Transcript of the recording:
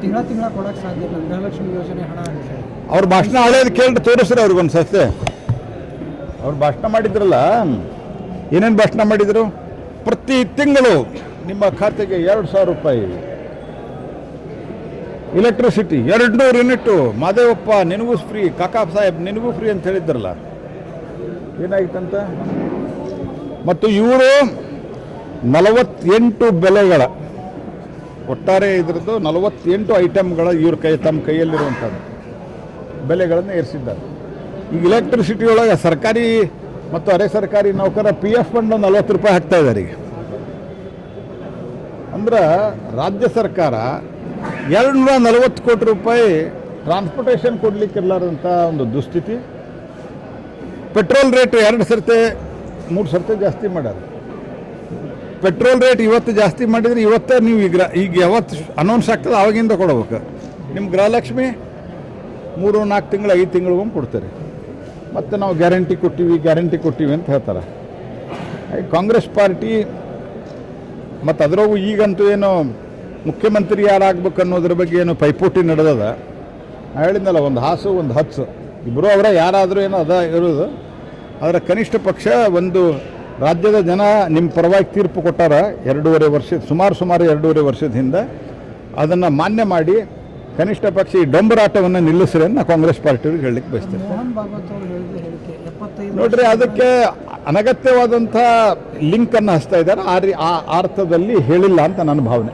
ತಿಂಗಳ ತಿಂಗಳ ಸಾಧ್ಯ ಇಲ್ಲ. ಗೃಹಲಕ್ಷ್ಮಿ ಯೋಜನೆ ಹಣ ಅವ್ರ ಭಾಷಣ ಹಳೇದು ಕೇಳಿ ತೋರಿಸ್ರಿ ಅವ್ರಿಗೊಂದು ಸಸ್ತೆ ಅವ್ರು ಭಾಷಣ ಮಾಡಿದ್ರಲ್ಲ, ಏನೇನು ಭಾಷಣ ಮಾಡಿದರು? ಪ್ರತಿ ತಿಂಗಳು ನಿಮ್ಮ ಖಾತೆಗೆ ಎರಡು ಸಾವಿರ ರೂಪಾಯಿ. ಎಲೆಕ್ಟ್ರಿಸಿಟಿ ಎರಡು ನೂರು ಯೂನಿಟ್ಟು ಮಾದೇವಪ್ಪ ನಿನಗೂ ಫ್ರೀ ಕಾಕಾ ಸಾಹೇಬ್ ನಿನಗೂ ಫ್ರೀ ಅಂತ ಹೇಳಿದ್ರಲ್ಲ. ಏನಾಗಿತ್ತಂತ ಮತ್ತು ಇವರು ನಲವತ್ತೆಂಟು ಬೆಲೆಗಳ ಒಟ್ಟಾರೆ ಇದ್ರದ್ದು ನಲವತ್ತೆಂಟು ಐಟಮ್ಗಳ ಇವ್ರ ಕೈ ತಮ್ಮ ಕೈಯಲ್ಲಿರುವಂಥದ್ದು. ಬೆಲೆಗಳನ್ನು ಏರಿಸಿದ್ದಾರೆ. ಈಗ ಎಲೆಕ್ಟ್ರಿಸಿಟಿ ಒಳಗೆ ಸರ್ಕಾರಿ ಮತ್ತು ಅರೆ ಸರ್ಕಾರಿ ನೌಕರ ಪಿ ಎಫ್ ಫಂಡ್ ನಲ್ವತ್ತು ರೂಪಾಯಿ ಹಾಕ್ತಾ ಇದ್ದಾರೆ ಈಗ. ಅಂದ್ರೆ ರಾಜ್ಯ ಸರ್ಕಾರ ಎರಡು ನೂರ ನಲವತ್ತು ಕೋಟಿ ರೂಪಾಯಿ ಟ್ರಾನ್ಸ್ಪೋರ್ಟೇಷನ್ ಕೊಡಲಿಕ್ಕಿರ್ಲಾರಂಥ ಒಂದು ದುಸ್ಥಿತಿ. ಪೆಟ್ರೋಲ್ ರೇಟ್ ಎರಡು ಸರ್ತೆ, ಮೂರು ಸರ್ತೆ ಜಾಸ್ತಿ ಮಾಡ್ಯಾರ. ಪೆಟ್ರೋಲ್ ರೇಟ್ ಇವತ್ತು ಜಾಸ್ತಿ ಮಾಡಿದ್ರೆ ಇವತ್ತೇ ನೀವು ಈಗ ಈಗ ಯಾವತ್ತು ಅನೌನ್ಸ್ ಆಗ್ತದೆ ಆವಾಗಿಂದ ಕೊಡ್ಬೇಕು. ನಿಮ್ಮ ಗೃಹಲಕ್ಷ್ಮಿ ಮೂರು, ನಾಲ್ಕು ತಿಂಗಳು, ಐದು ತಿಂಗಳಿಗೊಮ್ಮೆ ಕೊಡ್ತಾರೆ. ಮತ್ತು ನಾವು ಗ್ಯಾರಂಟಿ ಕೊಟ್ಟಿವಿ ಗ್ಯಾರಂಟಿ ಕೊಟ್ಟಿವಿ ಅಂತ ಹೇಳ್ತಾರೆ. ಕಾಂಗ್ರೆಸ್ ಪಾರ್ಟಿ ಮತ್ತು ಅದರೊಳಗೂ ಈಗಂತೂ ಏನು ಮುಖ್ಯಮಂತ್ರಿ ಯಾರಾಗಬೇಕು ಅನ್ನೋದ್ರ ಬಗ್ಗೆ ಏನು ಪೈಪೋಟಿ ನಡೆದದ. ನಾ ಹೇಳಿದ್ನಲ್ಲ, ಒಂದು ಹಾಸು, ಒಂದು ಹಚ್ಚು ಇಬ್ಬರು ಅವರ ಯಾರಾದರೂ ಏನೋ ಅದ ಇರೋದು. ಅದರ ಕನಿಷ್ಠ ಪಕ್ಷ ಒಂದು ರಾಜ್ಯದ ಜನ ನಿಮ್ಮ ಪರವಾಗಿ ತೀರ್ಪು ಕೊಟ್ಟಾರ ಎರಡೂವರೆ ವರ್ಷ ಸುಮಾರು ಸುಮಾರು ಎರಡೂವರೆ ವರ್ಷದ ಹಿಂದೆ ಅದನ್ನು ಮಾನ್ಯ ಮಾಡಿ ಕನಿಷ್ಠ ಪಕ್ಷ ಈ ಡೊಂಬರಾಟವನ್ನು ನಿಲ್ಲಿಸ್ರಿ ಅಂತ ನಾ ಕಾಂಗ್ರೆಸ್ ಪಾರ್ಟಿಯವ್ರಿಗೆ ಹೇಳಲಿಕ್ಕೆ ಬಯಸ್ತೇನೆ ನೋಡ್ರಿ ಅದಕ್ಕೆ ಅನಗತ್ಯವಾದಂಥ ಲಿಂಕನ್ನು ಹಚ್ತಾ ಇದ್ದಾರೆ ಆ ರೀ ಆ ಅರ್ಥದಲ್ಲಿ ಹೇಳಿಲ್ಲ ಅಂತ ನನ್ನ ಭಾವನೆ